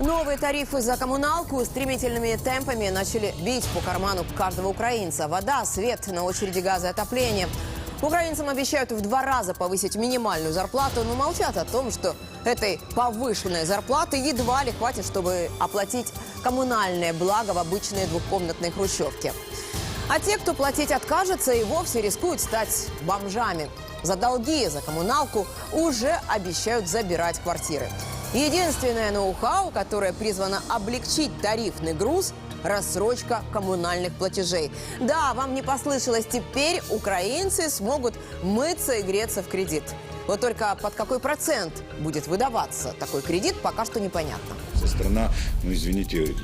Новые тарифы за коммуналку стремительными темпами начали бить по карману каждого украинца. Вода, свет, на очереди газа и отопление. Украинцам обещают в два раза повысить минимальную зарплату, но молчат о том, что этой повышенной зарплаты едва ли хватит, чтобы оплатить коммунальные блага в обычные двухкомнатные хрущевки. А те, кто платить откажется, и вовсе рискуют стать бомжами. За долги, за коммуналку уже обещают забирать квартиры. Единственное ноу-хау, которое призвано облегчить тарифный груз – рассрочка коммунальных платежей. Да, вам не послышалось, теперь украинцы смогут мыться и греться в кредит. Вот только под какой процент будет выдаваться такой кредит, пока что непонятно. Вся страна, ну извините,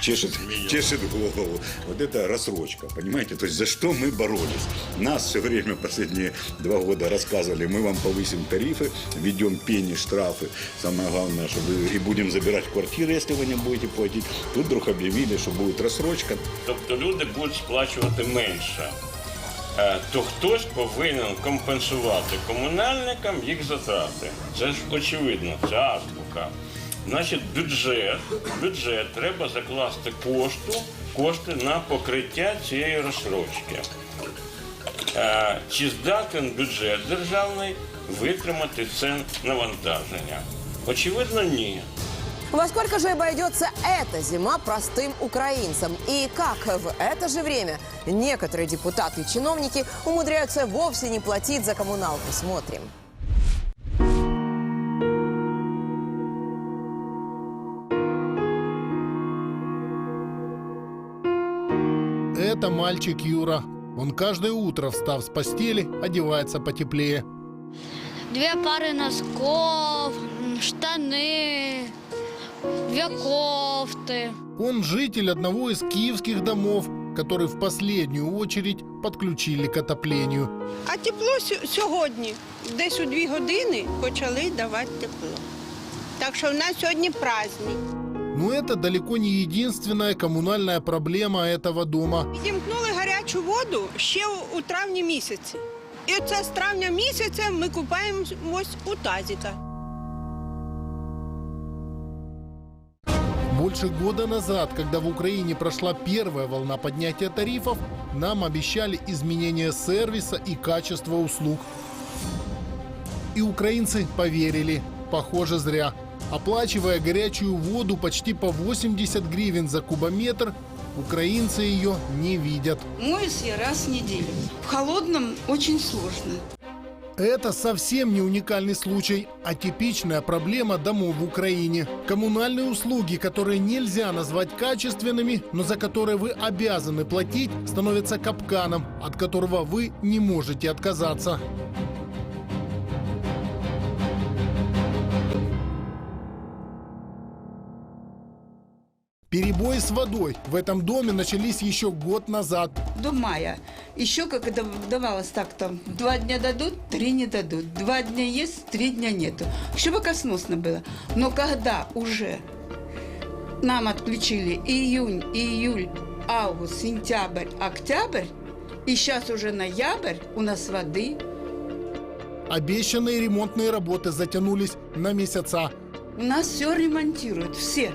чешет, чешет голову. Вот это рассрочка, понимаете? То есть за что мы боролись? Нас все время последние два года рассказывали, мы вам повысим тарифы, введем пени, штрафы. Самое главное, что вы и будем забирать квартиры, если вы не будете платить. Тут вдруг объявили, что будет рассрочка. Тобто люди будуть сплачувати менше. Е, То хтось повинен компенсувати комунальникам їх затрати. Це ж очевидно, це азбука. Значить, бюджет, бюджет треба закласти кошту, кошти на покриття цієї розсрочки. Е, Чи здатен бюджет державний витримати це навантаження? Очевидно, ні. Во сколько же обойдется эта зима простым украинцам? И как в это же время некоторые депутаты и чиновники умудряются вовсе не платить за коммуналку? Смотрим. Это мальчик Юра. Он каждое утро, встав с постели, одевается потеплее. Две пары носков, штаны, две кофты. Он житель одного из киевских домов, который в последнюю очередь подключили к отоплению. А тепло сьо- сьогодні, десь у дві години почали давати тепло. Так що в нас сьогодні праздник. Но это далеко не единственная коммунальная проблема этого дома. Відімкнули гарячу воду ще у, у травні місяці. І оце з травня місяця ми купаємось у тазиках. Больше года назад, когда в Украине прошла первая волна поднятия тарифов, нам обещали изменение сервиса и качества услуг. И украинцы поверили. Похоже, зря. Оплачивая горячую воду почти по 80 гривен за кубометр, украинцы ее не видят. Моюсь я раз в неделю. В холодном очень сложно. Это совсем не уникальный случай, а типичная проблема домов в Украине. Коммунальные услуги, которые нельзя назвать качественными, но за которые вы обязаны платить, становятся капканом, от которого вы не можете отказаться. Перебои с водой в этом доме начались еще год назад. До мая. Еще как это давалось так там. Два дня дадут, три не дадут. Два дня есть, три дня нету. Чтобы косносно было. Но когда уже нам отключили июнь, июль, август, сентябрь, октябрь, и сейчас уже ноябрь, у нас воды. Обещанные ремонтные работы затянулись на месяца. У нас все ремонтируют, все.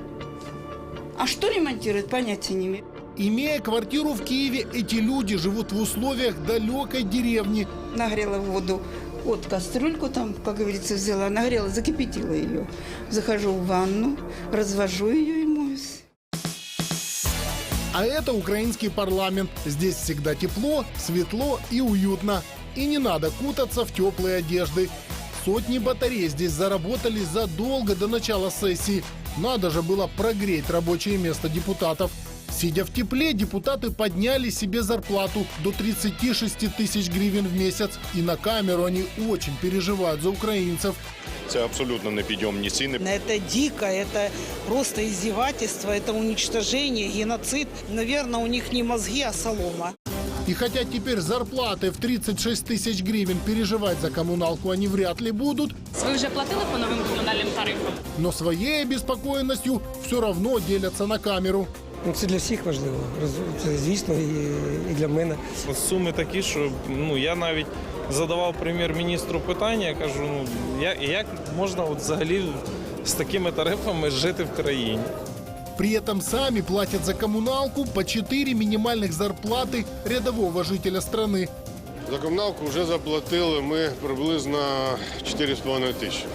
А что ремонтируют, понятия не имею. Имея квартиру в Киеве, эти люди живут в условиях далекой деревни. нагрела воду. Вот кастрюльку там, как говорится, взяла, нагрела, закипятила ее. Захожу в ванну, развожу ее и моюсь. А это украинский парламент. Здесь всегда тепло, светло и уютно. И не надо кутаться в теплые одежды. Сотни батарей здесь заработали задолго до начала сессии. Надо же было прогреть рабочее место депутатов. Сидя в тепле, депутаты подняли себе зарплату до 36 тысяч гривен в месяц. И на камеру они очень переживают за украинцев. Це абсолютно не підйомні ціни. Это дико, это просто издевательство, это уничтожение, геноцид. Наверное, у них не мозги, а солома. И хотя теперь зарплаты в 36 тысяч гривен переживать за коммуналку они вряд ли будут, Ви вже платили по новим комунальним тарифам? но своей обеспокоенностью все равно делятся на камеру. Ну, це для всіх важливо, роз- це, звісно, і, і для мене. Суми такі, що ну я навіть задавав прем'єр-міністру питання. Я кажу, ну я як можна от взагалі з такими тарифами жити в країні. При этом сами платят за коммуналку по 4 минимальных зарплаты рядового жителя страны. За комуналку вже заплатили ми приблизно 4,5 тисячі.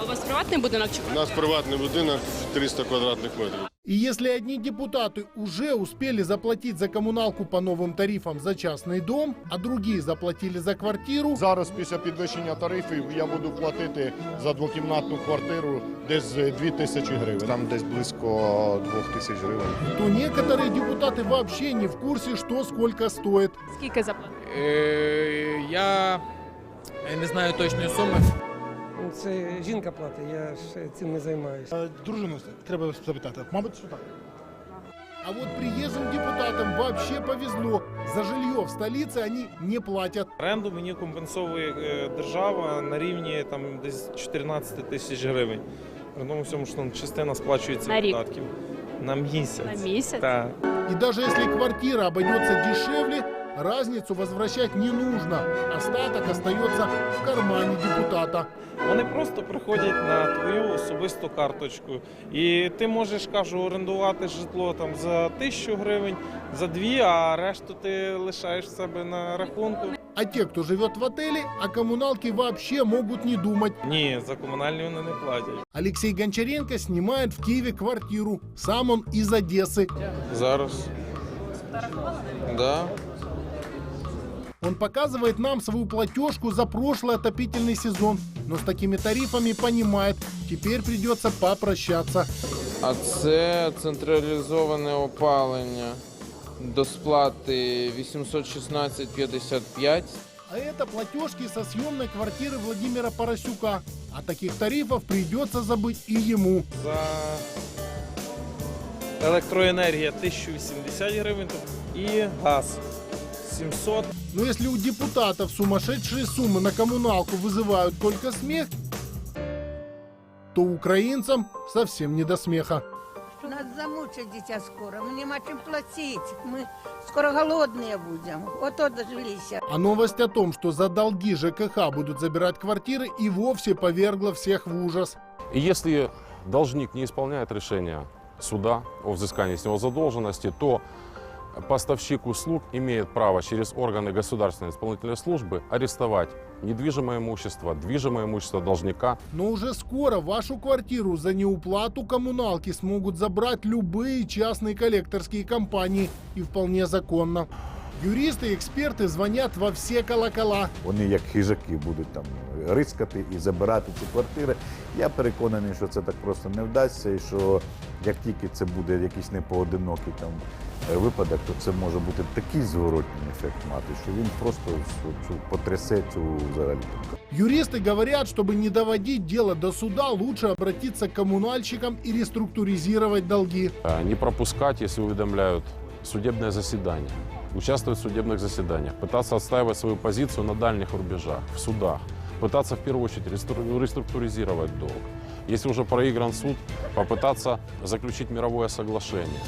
А у вас приватний будинок чи У нас приватний будинок 300 квадратних метрів. И если одни депутаты уже успели заплатить за коммуналку по новым тарифам за частный дом, а другие заплатили за квартиру, Зараз після підвищення тарифів я буду платити за двокімнатну квартиру десь 2 тисячі гривень. Там десь близько 2 тисяч гривень. то некоторые депутаты вообще не в курсе, что сколько стоит. скільки заплатили? Е, я не знаю точної суми. Це жінка платить, я ж цим не займаюся. Дружину треба запитати. Мабуть, що так. А вот приезжим депутатам вообще повезло. За жилье в столице они не платят. Оренду мені компенсовує е, держава на рівні там десь 14 тисяч гривень. При тому всьому, що частина сплачується На податків. На місяць. На місяць? Так. И даже если квартира обойдется дешевле, разницу возвращать не нужно. Остаток остается в кармане депутата. Вони просто приходять на твою особисту карточку. І ти можеш, кажу, орендувати житло там за тисячу гривень, за дві, а решту ти лишаєш в себе на рахунку. А те, кто живет в отеле, о коммуналке вообще могут не думать. Ні, за комунальні вони не платять. Алексей Гончаренко снимает в Киеве квартиру. Сам он из Одессы. Зараз. Да. Он показывает нам свою платежку за прошлый отопительный сезон. Но с такими тарифами понимает, теперь придется попрощаться. А це централізоване опалення до сплати 816,55. А это платежки со съемной квартиры Владимира Поросюка. А таких тарифов придется забыть и ему. За електроенергія 1080 гривень і газ 700. Но если у депутатов сумасшедшие суммы на коммуналку вызывают только смех, то украинцам совсем не до смеха. Нас замучать дитя скоро, мы нема чим платить. Мы скоро голодные будем. Ото дожилися. А новость о том, что за долги ЖКХ будут забирать квартиры, и вовсе повергла всех в ужас. Если должник не исполняет решение суда о взыскании с него задолженности, то поставщик услуг имеет право через органы государственной исполнительной службы арестовать недвижимое имущество, движимое имущество должника. Но уже скоро вашу квартиру за неуплату коммуналки смогут забрать любые частные коллекторские компании. И вполне законно. Юристы и эксперты звонят во все колокола. Вони як хижаки будуть там рискати і забирати ці квартири. Я переконаний, що це так просто не вдасться, і що як тільки це буде якийсь непоодинокий там е, випадок, то це може бути такий зворотній ефект мати, що він просто цю- цю потрясе цю взагалі. Юристы говорят, чтобы не доводить дело до суда, лучше обратиться к коммунальщикам и реструктуризировать долги. Э, Не пропускать, если уведомляют судебное заседание, участвовать в судебных заседаниях, пытаться отстаивать свою позицию на дальних рубежах, в судах, пытаться в первую очередь рестру- реструктуризировать долг. Если уже проигран суд, попытаться заключить мировое соглашение.